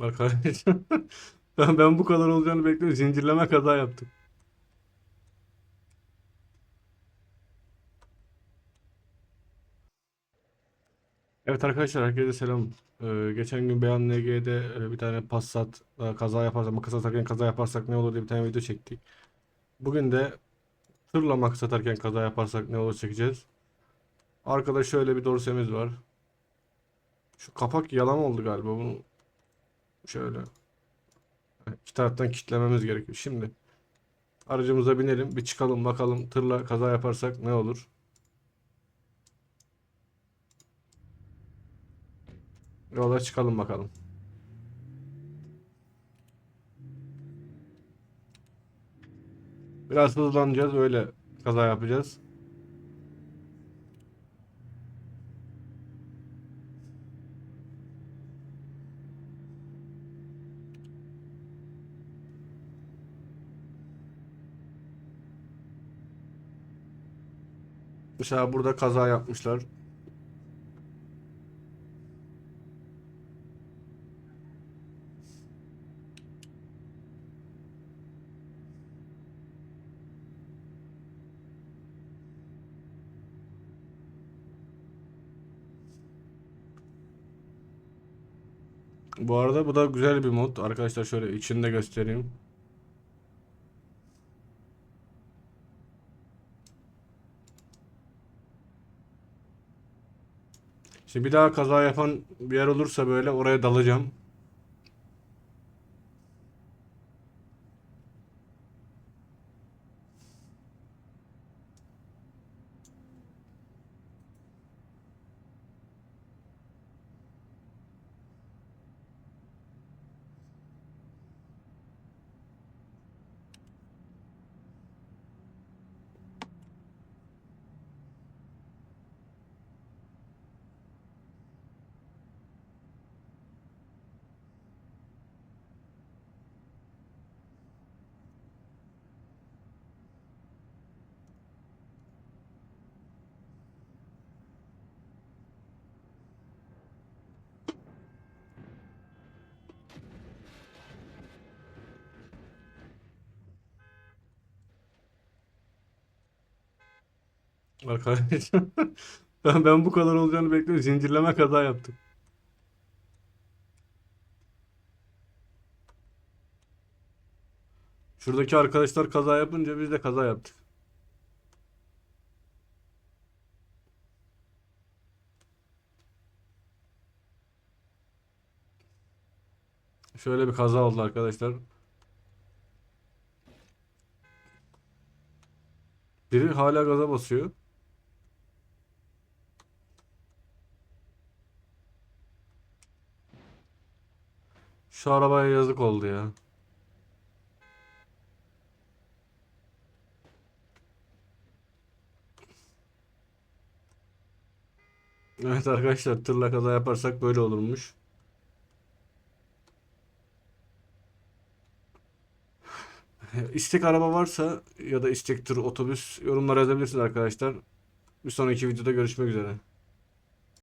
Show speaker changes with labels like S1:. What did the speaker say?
S1: Arkadaşlar ben, ben bu kadar olacağını bekliyorum. Zincirleme kaza yaptık. Evet arkadaşlar herkese selam. Ee, geçen gün Beyan NG'de e, bir tane Passat e, kaza yaparsak, makas atarken kaza yaparsak ne olur diye bir tane video çektik. Bugün de tırla makas atarken kaza yaparsak ne olur çekeceğiz. Arkada şöyle bir dorsemiz var. Şu kapak yalan oldu galiba. Bunu şöyle iki taraftan kilitlememiz gerekiyor. Şimdi aracımıza binelim, bir çıkalım bakalım tırla kaza yaparsak ne olur. Yola çıkalım bakalım. Biraz hızlanacağız öyle kaza yapacağız. Mesela burada kaza yapmışlar. Bu arada bu da güzel bir mod. Arkadaşlar şöyle içinde göstereyim. Şimdi bir daha kaza yapan bir yer olursa böyle oraya dalacağım. Arkadaşlar ben, ben bu kadar olacağını bekliyorum. Zincirleme kaza yaptık. Şuradaki arkadaşlar kaza yapınca biz de kaza yaptık. Şöyle bir kaza oldu arkadaşlar. Biri hala gaza basıyor. Şu arabaya yazık oldu ya. Evet arkadaşlar tırla kaza yaparsak böyle olurmuş. İstek araba varsa ya da istek tır otobüs yorumlara yazabilirsiniz arkadaşlar. Bir sonraki videoda görüşmek üzere.